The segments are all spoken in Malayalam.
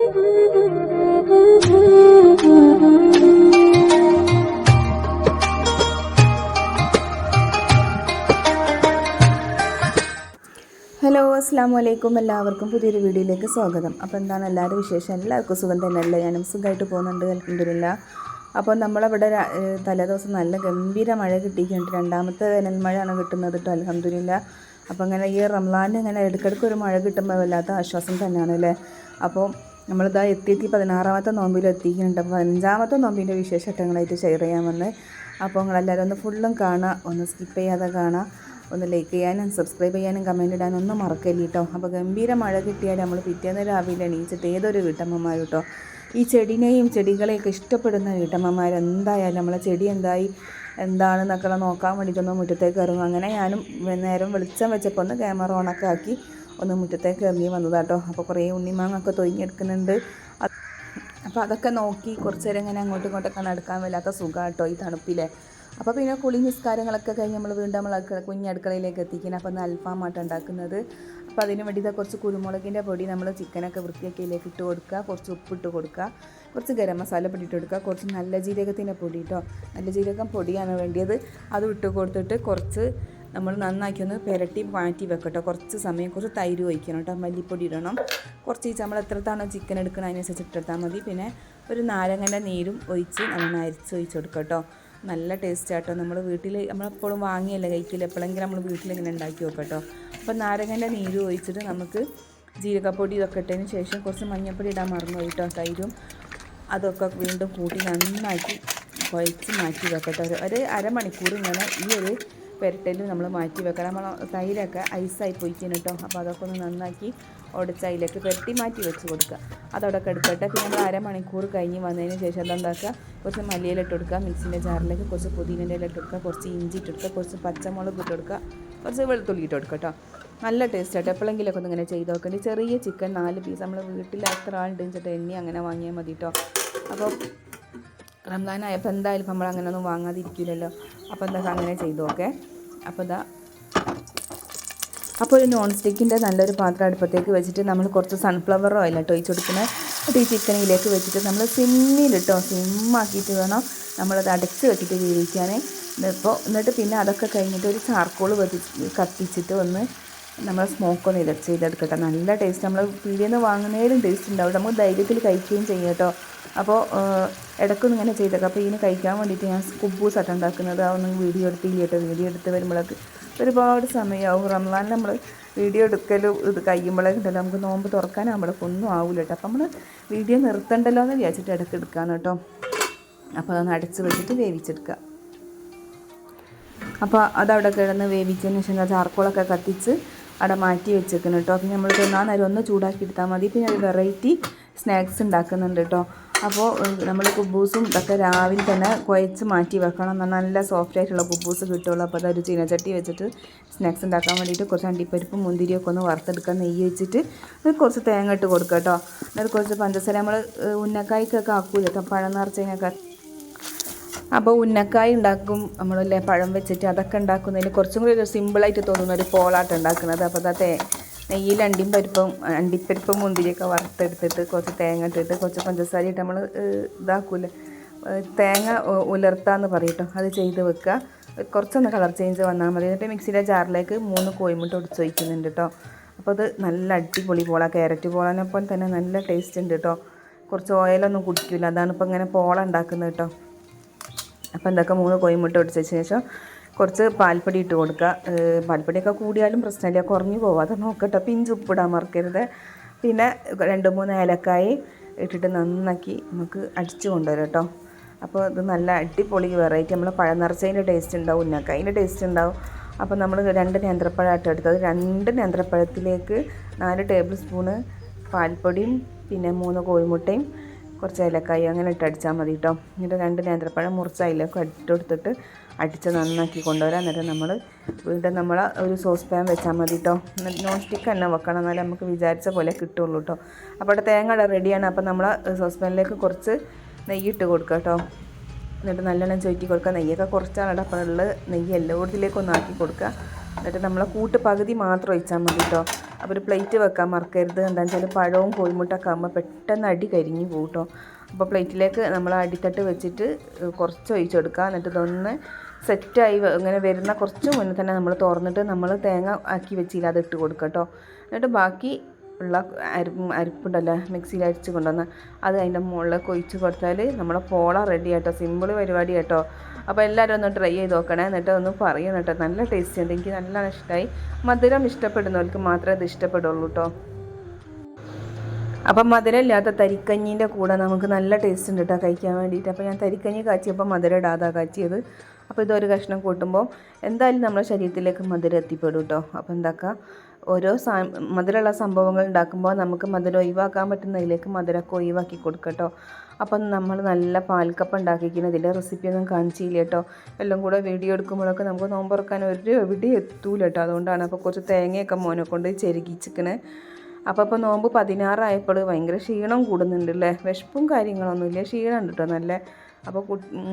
ഹലോ അസ്സാം വലൈക്കും എല്ലാവർക്കും പുതിയൊരു വീഡിയോയിലേക്ക് സ്വാഗതം. അപ്പോൾ എന്താണ് എല്ലാവരും വിശേഷം? എല്ലാവർക്കും സുഖം തന്നെയല്ലേ? ഞാനും സുഖമായിട്ട് പോകുന്നുണ്ട്. അലഹമില്ല അപ്പോൾ നമ്മളവിടെ തലേദിവസം നല്ല ഗംഭീര മഴ കിട്ടിയിട്ടുണ്ട്. രണ്ടാമത്തെ വേനൽമഴയാണ് കിട്ടുന്നത് കേട്ടോ. അലഹമില്ല അപ്പോൾ അങ്ങനെ ഈ റംലാന്റെ ഇങ്ങനെ ഇടയ്ക്കിടയ്ക്ക് ഒരു മഴ കിട്ടുമ്പോൾ വല്ലാത്ത ആശ്വാസം തന്നെയാണ് അല്ലേ അപ്പോൾ നമ്മളിതാ എത്തിയെത്തി പതിനാറാമത്തെ നോമ്പിൽ എത്തിക്കുന്നുണ്ട് അപ്പോൾ അഞ്ചാമത്തെ നോമ്പിന്റെ വിശേഷഘട്ടങ്ങളായിട്ട് ഷെയർ ചെയ്യാൻ വന്ന്. അപ്പോൾ നിങ്ങളെല്ലാവരും ഒന്ന് ഫുള്ളും കാണുക. ഒന്ന് സ്കിപ്പ് ചെയ്യാതെ കാണുക. ഒന്ന് ലൈക്ക് ചെയ്യാനും സബ്സ്ക്രൈബ് ചെയ്യാനും കമന്റ് ഇടാനും ഒന്നും മറക്കല്ല കേട്ടോ അപ്പോൾ ഗംഭീര മഴ കിട്ടിയാൽ നമ്മൾ പിറ്റേന്ന് രാവിലെ എണീച്ചിട്ട് ഏതൊരു വീട്ടമ്മമാർ കേട്ടോ ഈ ചെടിനെയും ചെടികളെയൊക്കെ ഇഷ്ടപ്പെടുന്ന വീട്ടമ്മമാർ എന്തായാലും നമ്മളെ ചെടി എന്തായി എന്താണെന്നൊക്കെ നോക്കാൻ വേണ്ടിയിട്ടൊന്ന് മുറ്റത്തേക്ക് ഇറങ്ങും അങ്ങനെ ഞാനും നേരം വെളിച്ചം വെച്ചപ്പോൾ ഒന്ന് ക്യാമറ ഓണൊക്കെ ആക്കി ഒന്ന് മുറ്റത്തേക്ക് ഇറങ്ങി വന്നതാട്ടോ. അപ്പോൾ കുറേ ഉണ്ണിമാങ്ങൊക്കെ തൊയിഞ്ഞെടുക്കുന്നുണ്ട് അപ്പോൾ അതൊക്കെ നോക്കി കുറച്ച് നേരം ഇങ്ങനെ അങ്ങോട്ടും ഇങ്ങോട്ടൊക്കെ നടക്കാൻ വല്ലാത്ത സുഖം കേട്ടോ ഈ തണുപ്പിലെ. അപ്പോൾ പിന്നെ കുളി നിസ്കാരങ്ങളൊക്കെ കഴിഞ്ഞ് നമ്മൾ വീണ്ടും നമ്മൾ അടുക്കള കുഞ്ഞടുക്കളയിലേക്ക് എത്തിക്കണം. അപ്പോൾ ഒന്ന് അൽഫാമായിട്ട് ഉണ്ടാക്കുന്നത്. അപ്പോൾ അതിന് വേണ്ടിയിട്ട് കുറച്ച് കുരുമുളകിന്റെ പൊടി നമ്മൾ ചിക്കനൊക്കെ വൃത്തിയാക്കിയിലേക്ക് ഇട്ട് കൊടുക്കുക. കുറച്ച് ഉപ്പിട്ട് കൊടുക്കുക. കുറച്ച് ഗരം മസാല പൊടി ഇട്ട് കൊടുക്കുക. കുറച്ച് നല്ല ജീരകത്തിന്റെ പൊടി കേട്ടോ നല്ല ജീരകം പൊടിയാണ് വേണ്ടിയത്. അത് ഇട്ട് കൊടുത്തിട്ട് കുറച്ച് നമ്മൾ നന്നാക്കി ഒന്ന് പുരട്ടി മാറ്റി വെക്കട്ടോ. കുറച്ച് സമയം കുറച്ച് തൈര് ഒഴിക്കണം കേട്ടോ മല്ലിപ്പൊടി ഇടണം. കുറച്ച് നമ്മൾ എത്രത്താണോ ചിക്കൻ എടുക്കണം അതിനനുസരിച്ച് ഇട്ടെടുത്താൽ മതി. പിന്നെ ഒരു നാരങ്ങന്റെ നീരും ഒഴിച്ച് നമ്മൾ അരിച്ച് ഒഴിച്ച് കൊടുക്കുക കേട്ടോ നല്ല ടേസ്റ്റ് ആട്ടോ. നമ്മൾ വീട്ടിൽ നമ്മളെപ്പോഴും വാങ്ങിയല്ലേ കഴിക്കില്ല എപ്പോഴെങ്കിലും നമ്മൾ വീട്ടിൽ ഇങ്ങനെ ഉണ്ടാക്കി വെക്കട്ടോ. അപ്പോൾ നാരങ്ങന്റെ നീര് ഒഴിച്ചിട്ട് നമുക്ക് ജീരകപ്പൊടി ഇതൊക്കെ ഇട്ടതിന് ശേഷം കുറച്ച് മഞ്ഞൾപ്പൊടി ഇടാൻ മറന്നു പോയിട്ടോ തൈരും അതൊക്കെ വീണ്ടും കൂട്ടി നന്നാക്കി കുഴച്ച് മാറ്റി വെക്കട്ടെ. ഒരു അരമണിക്കൂർ ഇങ്ങനെ ഈ ഒരു പെരട്ടയിൽ നമ്മൾ മാറ്റി വെക്കണം. നമ്മൾ തൈരൊക്കെ ഐസായി പോയിക്കുന്നു കേട്ടോ. അപ്പോൾ അതൊക്കെ ഒന്ന് നന്നാക്കി ഉടച്ച് അതിലേക്ക് പെരട്ടി മാറ്റി വെച്ച് കൊടുക്കുക. അതവിടെ എടുക്കട്ടെ. പിന്നെ നമ്മൾ അരമണിക്കൂർ കഴിഞ്ഞ് വന്നതിന് ശേഷം അതെന്താക്കുക കുറച്ച് മല്ലിയിലിട്ട് കൊടുക്കുക. മിക്സിന്റെ ജാറിലേക്ക് കുറച്ച് പുതിനന്റെ ഇട്ട് കൊടുക്കുക. കുറച്ച് ഇഞ്ചി ഇട്ട് കൊടുക്കുക. കുറച്ച് പച്ചമുളക് ഇട്ട് കൊടുക്കുക. കുറച്ച് വെളുത്തുള്ളി ഇട്ട് കൊടുക്കുക കേട്ടോ. നല്ല ടേസ്റ്റ് ആട്ടോ. എപ്പോഴെങ്കിലൊക്കെ ഒന്ന് ഇങ്ങനെ ചെയ്ത് നോക്കേണ്ടി. ചെറിയ ചിക്കൻ നാല് പീസ് നമ്മൾ വീട്ടിൽ എത്ര ആളുണ്ട് വെച്ചിട്ട് എണ്ണി അങ്ങനെ വാങ്ങിയാൽ മതി കേട്ടോ. അപ്പോൾ റംസാനായപ്പോൾ എന്തായാലും ഇപ്പം നമ്മൾ അങ്ങനെ ഒന്നും വാങ്ങാതിരിക്കില്ലല്ലോ അപ്പോൾ എന്താ അങ്ങനെ ചെയ്തു ഓക്കെ? അപ്പോൾ ഇതാ. അപ്പോൾ ഒരു നോൺ സ്റ്റിക്കിന്റെ നല്ലൊരു പാത്രം അടുപ്പത്തേക്ക് വെച്ചിട്ട് നമ്മൾ കുറച്ച് സൺഫ്ലവർ ഓയിൽ കേട്ടോ ഒഴിച്ച് കൊടുക്കുന്നത് ഈ ചിക്കനിലേക്ക് വെച്ചിട്ട് നമ്മൾ സിമ്മിലിട്ടോ സിമ്മാക്കിയിട്ട് വേണം നമ്മളത് അടച്ച് വെച്ചിട്ട് വേവിക്കാൻ ഇപ്പോൾ എന്നിട്ട് പിന്നെ അതൊക്കെ കഴിഞ്ഞിട്ട് ഒരു ചാർക്കോൾ കത്തിച്ചിട്ട് ഒന്ന് നമ്മൾ സ്മോക്ക് ഒന്ന് ഇത് ചെയ്തെടുക്കട്ടെ. നല്ല ടേസ്റ്റ് നമ്മൾ പീടിയിൽ വാങ്ങുന്നതിലും ടേസ്റ്റ് ഉണ്ടാവും. നമുക്ക് ധൈര്യത്തിൽ കഴിക്കുകയും ചെയ്യും കേട്ടോ. അപ്പോൾ ഇടയ്ക്കൊന്നും ഇങ്ങനെ ചെയ്തേക്കാം. അപ്പോൾ ഇതിന് കഴിക്കാൻ വേണ്ടിയിട്ട് ഞാൻ കുബൂസ് ആട്ടം ഉണ്ടാക്കുന്നത്. അതൊന്നും വീഡിയോ എടുത്തില്ല കേട്ടോ. വീഡിയോ എടുത്ത് വരുമ്പോഴൊക്കെ ഒരുപാട് സമയമാവും റംസാൻ നമ്മൾ വീഡിയോ എടുക്കലും ഇത് കഴിയുമ്പോഴേക്കും ഉണ്ടല്ലോ. നമുക്ക് നോമ്പ് തുറക്കാനാകുമ്പോഴേക്കും ഒന്നും ആവില്ല കേട്ടോ. അപ്പോൾ നമ്മൾ വീഡിയോ നിർത്തണ്ടല്ലോ എന്ന് വിചാരിച്ചിട്ട് ഇടയ്ക്ക് എടുക്കാന്ന് കേട്ടോ. അപ്പോൾ അതൊന്ന് അടച്ച് വെച്ചിട്ട് വേവിച്ചെടുക്കുക അപ്പോൾ അതവിടെ കിടന്ന് വേവിച്ചതിന് ശേഷം ചാർക്കോളൊക്കെ കത്തിച്ച് അവിടെ മാറ്റി വെച്ചേക്കണം കേട്ടോ. അപ്പോൾ നമ്മൾ തിന്നാൻ നേരം ഒന്ന് ചൂടാക്കി എടുത്താൽ മതി. പിന്നെ ഒരു വെറൈറ്റി സ്നാക്സ് ഉണ്ടാക്കുന്നുണ്ട് കേട്ടോ. അപ്പോൾ നമ്മൾ കുബൂസും ഇതൊക്കെ രാവിലെ തന്നെ കുഴച്ച് മാറ്റി വെക്കണം എന്നാൽ നല്ല സോഫ്റ്റ് ആയിട്ടുള്ള കുബൂസ് കിട്ടുള്ളൂ. അപ്പോൾ അതൊരു ചീനച്ചട്ടി വെച്ചിട്ട് സ്നാക്സ് ഉണ്ടാക്കാൻ വേണ്ടിയിട്ട് കുറച്ച് അണ്ടിപ്പരിപ്പും മുന്തിരിയൊക്കെ ഒന്ന് വറുത്തെടുക്കാൻ നെയ്യ് വെച്ചിട്ട് കുറച്ച് തേങ്ങ ഇട്ട് കൊടുക്കുക കേട്ടോ. എന്നിട്ട് കുറച്ച് പഞ്ചസാര നമ്മൾ ഉന്നക്കായ്ക്കൊക്കെ ആക്കൂല. പഴം നിറച്ചതിനൊക്കെ അപ്പോൾ ഉന്നക്കായ ഉണ്ടാക്കും നമ്മളല്ലേ പഴം വെച്ചിട്ട് അതൊക്കെ ഉണ്ടാക്കുന്നതിന് കുറച്ചും കൂടി ഒരു സിമ്പിളായിട്ട് തോന്നുന്ന ഒരു പോളാട്ട് ഉണ്ടാക്കുന്നത്. അപ്പോൾ അതാ തേ നെയ്യിൽ അണ്ടിയും പരിപ്പും അണ്ടിപ്പരിപ്പും മുന്തിരിയൊക്കെ വറുത്തെടുത്തിട്ട് കുറച്ച് തേങ്ങ ഇട്ടിട്ട് കുറച്ച് പഞ്ചസാര ഇട്ട് നമ്മൾ ഇതാക്കൂലേ? തേങ്ങ ഉലർത്താന്ന് പറയട്ടോ. അത് ചെയ്ത് വെക്കുക. കുറച്ചൊന്ന് കളർ ചേഞ്ച് വന്നാൽ മതി. എന്നിട്ട് മിക്സിയുടെ ജാറിലേക്ക് മൂന്ന് കോയിമുട്ട് ഒടിച്ച് വയ്ക്കുന്നുണ്ട് കേട്ടോ അപ്പോൾ അത് നല്ല അടിപൊളി പോള ക്യാരറ്റ് പോളനെ പോലെ തന്നെ നല്ല ടേസ്റ്റ് ഉണ്ട് കേട്ടോ കുറച്ച് ഓയിലൊന്നും കുടിക്കില്ല അതാണ് ഇപ്പോൾ ഇങ്ങനെ പോള ഉണ്ടാക്കുന്നത് കേട്ടോ അപ്പോൾ എന്തൊക്കെ മൂന്ന് കോയിമുട്ട ഒടിച്ച ശേഷം കുറച്ച് പാൽപ്പൊടി ഇട്ട് കൊടുക്കുക. പാൽപ്പൊടിയൊക്കെ കൂടിയാലും പ്രശ്നമില്ല. കുറഞ്ഞു പോവാതെ നോക്കട്ടെ പിഞ്ച് ഉപ്പിടാൻ മറക്കരുത്. പിന്നെ രണ്ട് മൂന്ന് ഏലക്കായി ഇട്ടിട്ട് നന്നാക്കി നമുക്ക് അടിച്ച് കൊണ്ടുവരാം കേട്ടോ. അപ്പോൾ ഇത് നല്ല അടിപൊളി വെറൈറ്റി. നമ്മൾ പഴം നിറച്ചതിന്റെ ടേസ്റ്റ് ഉണ്ടാവും ഉന്നക്കായതിന്റെ ടേസ്റ്റ് ഉണ്ടാവും. അപ്പോൾ നമ്മൾ രണ്ട് നേന്ത്രപ്പഴമായിട്ട് എടുത്തത്. രണ്ട് നേന്ത്രപ്പഴത്തിലേക്ക് നാല് ടേബിൾ സ്പൂണ് പാൽപ്പൊടിയും പിന്നെ മൂന്ന് കോഴിമുട്ടയും കുറച്ച് ഏലക്കായി അങ്ങനെ ഇട്ട് അടിച്ചാൽ മതി കേട്ടോ. എന്നിട്ട് രണ്ട് നേന്ത്രപ്പഴം മുറിച്ച് അതിലേക്ക് ഇട്ടുകൊടുത്തിട്ട് അടിച്ച് നന്നാക്കി കൊണ്ടുവരാം. എന്നിട്ട് നമ്മൾ വീണ്ടും നമ്മൾ ഒരു സോസ് പാൻ വെച്ചാൽ മതി കേട്ടോ. നോൺ സ്റ്റിക്ക് തന്നെ വെക്കണം എന്നാലേ നമുക്ക് വിചാരിച്ച പോലെ കിട്ടുള്ളൂ കേട്ടോ. അപ്പോൾ അവിടെ തേങ്ങ റെഡിയാണ് അപ്പോൾ നമ്മൾ സോസ് പാനിലേക്ക് കുറച്ച് നെയ്യ് ഇട്ട് കൊടുക്കുക കേട്ടോ. എന്നിട്ട് നല്ലോണം ചുറ്റി കൊടുക്കുക. നെയ്യൊക്കെ കുറച്ചാണ് അപ്പോൾ ഉള്ളത് നെയ്യ് എല്ലാ ആക്കി കൊടുക്കുക. എന്നിട്ട് നമ്മളെ കൂട്ട് പകുതി മാത്രം ഒഴിച്ചാൽ മതി കേട്ടോ. അപ്പോൾ ഒരു പ്ലേറ്റ് വെക്കാൻ മറക്കരുത്. എന്താണെന്ന് വെച്ചാൽ പഴവും കോഴിമുട്ടൊക്കെ ആകുമ്പോൾ പെട്ടെന്ന് അടി കരിഞ്ഞു പോകട്ടോ അപ്പോൾ പ്ലേറ്റിലേക്ക് നമ്മൾ അടിത്തട്ട് വെച്ചിട്ട് കുറച്ച് ഒഴിച്ചെടുക്കുക എന്നിട്ട് ഇതൊന്ന് സെറ്റായി ഇങ്ങനെ വരുന്ന കുറച്ച് മുന്നേ തന്നെ നമ്മൾ തുറന്നിട്ട് നമ്മൾ തേങ്ങ ആക്കി വെച്ചില്ല അത് ഇട്ട് കൊടുക്കുക കേട്ടോ എന്നിട്ട് ബാക്കി ഉള്ള അരിപ്പ് അരിപ്പുണ്ടല്ലോ മിക്സിയിൽ അരിച്ച് കൊണ്ടുവന്ന് അത് അതിന്റെ മുകളിലേക്ക് ഒഴിച്ച് കൊടുത്താൽ നമ്മളെ പോള റെഡി ആട്ടോ. സിമ്പിൾ പരിപാടി കേട്ടോ അപ്പോൾ എല്ലാവരും ഒന്ന് ട്രൈ ചെയ്ത് നോക്കണേ എന്നിട്ട് ഒന്ന് പറയണം കേട്ടോ. നല്ല ടേസ്റ്റ് ഉണ്ട്. എനിക്ക് നല്ല ഇഷ്ടമായി മധുരം ഇഷ്ടപ്പെടുന്നവർക്ക് മാത്രമേ ഇത് ഇഷ്ടപ്പെടുള്ളൂ കേട്ടോ. അപ്പം മധുരമില്ലാത്ത തരിക്കഞ്ഞീന്റെ കൂടെ നമുക്ക് നല്ല ടേസ്റ്റ് ഉണ്ട് കേട്ടോ കഴിക്കാൻ വേണ്ടിയിട്ട്. അപ്പോൾ ഞാൻ തരിക്കഞ്ഞി കാച്ചിയപ്പോൾ മധുരം ഇടാതെ കാച്ചിയത്. അപ്പോൾ ഇതൊരു കഷ്ണം കൂട്ടുമ്പോൾ എന്തായാലും നമ്മുടെ ശരീരത്തിലേക്ക് മധുരം എത്തിപ്പെടും കേട്ടോ. അപ്പോൾ എന്താക്കുക ഓരോ സാ മധുരമുള്ള സംഭവങ്ങൾ ഉണ്ടാക്കുമ്പോൾ നമുക്ക് മധുരം ഒഴിവാക്കാൻ പറ്റുന്നതിലേക്ക് മധുരമൊക്കെ ഒഴിവാക്കി കൊടുക്കട്ടോ അപ്പം നമ്മൾ നല്ല പാൽക്കപ്പം ഉണ്ടാക്കിയിരിക്കുന്നത് ഇതിന്റെ റെസിപ്പിയൊന്നും കാണിച്ചില്ല കേട്ടോ. എല്ലാം കൂടെ വീഡിയോ എടുക്കുമ്പോഴൊക്കെ നമുക്ക് നോമ്പുറക്കാൻ ഒരു എവിടെ എത്തൂല കേട്ടോ. അതുകൊണ്ടാണ് അപ്പോൾ കുറച്ച് തേങ്ങയൊക്കെ മോനെ കൊണ്ട് ചെരുകിച്ചിക്കണേ അപ്പോൾ ഇപ്പോൾ നോമ്പ് പതിനാറായപ്പോൾ ഭയങ്കര ക്ഷീണം കൂടുന്നുണ്ട് അല്ലേ? വിശപ്പും കാര്യങ്ങളൊന്നുമില്ല ക്ഷീണം കേട്ടോ നല്ല. അപ്പോൾ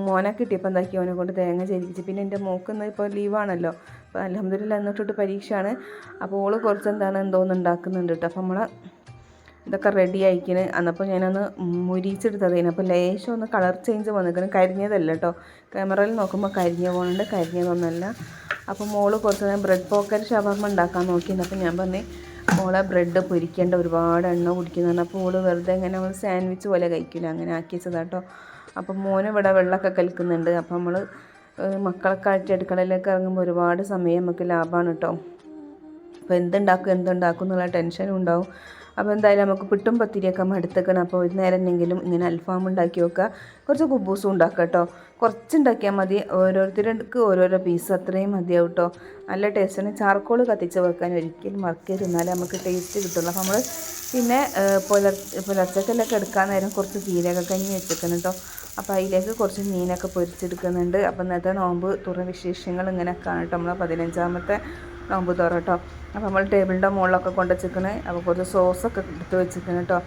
മോനെ കിട്ടിയപ്പോൾ എന്താക്കി അവനെ കൊണ്ട് തേങ്ങ ചെരിപ്പിച്ച് പിന്നെ എന്റെ മോക്ക് ഇപ്പോൾ ലീവാണല്ലോ. അപ്പോൾ അലഹമ്മദില്ല എന്നിട്ടിട്ട് പരീക്ഷയാണ്. അപ്പോൾ ഓൾ കുറച്ച് എന്താണ് എന്തോന്ന് ഉണ്ടാക്കുന്നുണ്ട് കേട്ടോ. അപ്പോൾ നമ്മളെ ഇതൊക്കെ റെഡി ആയിക്കണ് അന്നപ്പോൾ ഞാനൊന്ന് മുരിച്ചെടുത്തതേനു അപ്പോൾ ലേശം ഒന്ന് കളർ ചേഞ്ച് വന്നിരിക്കണം കരിഞ്ഞതല്ല കേട്ടോ ക്യാമറയിൽ നോക്കുമ്പോൾ കരിഞ്ഞ പോകുന്നുണ്ട് കരിഞ്ഞതൊന്നുമല്ല അപ്പോൾ മോൾ കുറച്ച് നേരം ബ്രെഡ് പോക്കറ്റ് ഷവർമ ഉണ്ടാക്കാൻ നോക്കിയിരുന്നു അപ്പോൾ ഞാൻ പറഞ്ഞു മോളെ ബ്രെഡ് പൊരിക്കേണ്ട. ഒരുപാട് എണ്ണ കുടിക്കുന്നതാണ് അപ്പോൾ മോൾ വെറുതെ ഇങ്ങനെ നമ്മൾ സാൻഡ്വിച്ച് പോലെ കഴിക്കില്ല അങ്ങനെ ആക്കി വെച്ചതാട്ടോ അപ്പം മോന് ഇവിടെ വെള്ളമൊക്കെ കലക്കുന്നുണ്ട്. അപ്പം നമ്മൾ മക്കളൊക്കെ ആയിട്ട് അടുക്കളയിലേക്ക് ഇറങ്ങുമ്പോൾ ഒരുപാട് സമയം നമുക്ക് ലാഭമാണ് കേട്ടോ അപ്പോൾ എന്തുണ്ടാക്കും എന്തുണ്ടാക്കും എന്നുള്ള ടെൻഷനും ഉണ്ടാവും. അപ്പോൾ എന്തായാലും നമുക്ക് പിട്ടും പത്തിരിയൊക്കെ മടുത്തേക്കണം അപ്പോൾ ഒരു നേരം എന്തെങ്കിലും ഇങ്ങനെ അൽഫാം ഉണ്ടാക്കി വെക്കുക. കുറച്ച് കുബൂസും ഉണ്ടാക്കുക കേട്ടോ. കുറച്ച് ഉണ്ടാക്കിയാൽ മതി. ഓരോരുത്തർക്ക് ഓരോരോ പീസ് അത്രയും മതിയാവും കേട്ടോ. നല്ല ടേസ്റ്റാണ് ചാർക്കോൾ കത്തിച്ച് വെക്കാൻ ഒരിക്കലും മറക്കരുത് എന്നാലേ നമുക്ക് ടേസ്റ്റ് കിട്ടുള്ളൂ. അപ്പോൾ നമ്മൾ പിന്നെ പുലർ പുലർച്ചക്കല്ലൊക്കെ എടുക്കാൻ നേരം കുറച്ച് ജീരക കഞ്ഞി വെച്ചേക്കണം കേട്ടോ. അപ്പോൾ അതിലേക്ക് കുറച്ച് മീനൊക്കെ പൊരിച്ചെടുക്കുന്നുണ്ട്. അപ്പോൾ ഇന്നത്തെ നോമ്പ് തുറ വിശേഷങ്ങൾ ഇങ്ങനെയൊക്കെയാണ് കേട്ടോ. നമ്മളെ പതിനഞ്ചാമത്തെ നോമ്പ് തുറ കേട്ടോ. അപ്പോൾ നമ്മൾ ടേബിളിന്റെ മുകളിലൊക്കെ കൊണ്ട് വെച്ചിരിക്കണേ അപ്പോൾ കുറച്ച് സോസൊക്കെ എടുത്ത് വെച്ചിരിക്കണം കേട്ടോ.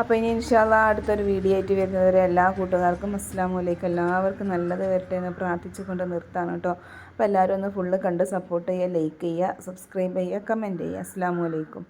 അപ്പോൾ ഇനി ഇൻഷാല്ല അടുത്തൊരു വീഡിയോ ആയിട്ട് വരുന്നവരെ എല്ലാ കൂട്ടുകാർക്കും അസ്സാം വലൈക്കും എല്ലാവർക്കും നല്ലത് വരട്ടെ എന്ന് പ്രാർത്ഥിച്ചുകൊണ്ട് നിർത്താണ് കേട്ടോ. അപ്പോൾ എല്ലാവരും ഒന്ന് ഫുള്ള് കണ്ട് സപ്പോർട്ട് ചെയ്യുക ലൈക്ക് ചെയ്യുക സബ്സ്ക്രൈബ് ചെയ്യുക കമന്റ് ചെയ്യുക. അസ്സാം വലൈക്കും